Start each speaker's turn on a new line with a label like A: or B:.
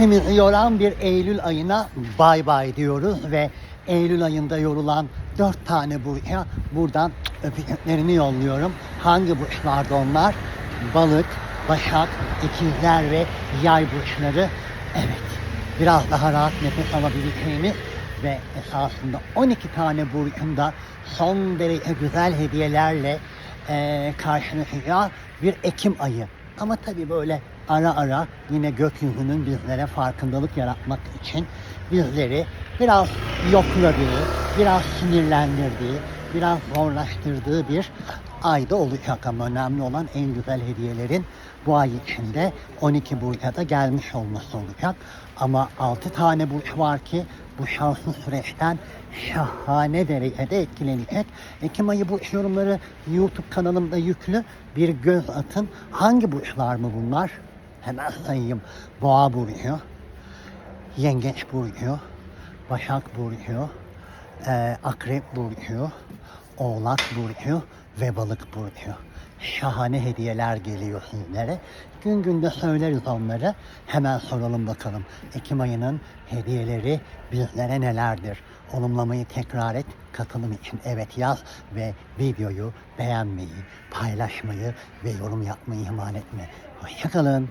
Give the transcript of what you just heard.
A: Yoran bir Eylül ayına bay bay diyoruz ve Eylül ayında yorulan dört tane buraya buradan öpücüklerini yolluyorum. Hangi burçlardı onlar? Balık, Başak, İkizler ve Yay burçları. Evet, biraz daha rahat nefes alabileceğimiz ve esasında 12 tane burcunda son derece güzel hediyelerle eee karşılaşacağız bir Ekim ayı. Ama tabii böyle ara ara yine gökyüzünün bizlere farkındalık yaratmak için bizleri biraz yokladığı, biraz sinirlendirdiği, biraz zorlaştırdığı bir ayda olacak ama önemli olan en güzel hediyelerin bu ay içinde 12 burca da gelmiş olması olacak. Ama 6 tane burç var ki bu şanslı süreçten şahane derecede etkilenecek. Ekim ayı burç yorumları YouTube kanalımda yüklü. Bir göz atın. Hangi burçlar mı bunlar? Hemen sayayım. Boğa burcu, Yengeç burcu, Başak burcu, eee, Akrep burcu, Oğlak burcu ve Balık burcu. Şahane hediyeler geliyor sizlere. Gün günde söyleriz onları. Hemen soralım bakalım. Ekim ayının hediyeleri bizlere nelerdir? Olumlamayı tekrar et. Katılım için evet yaz ve videoyu beğenmeyi, paylaşmayı ve yorum yapmayı ihmal etme. Hoşçakalın.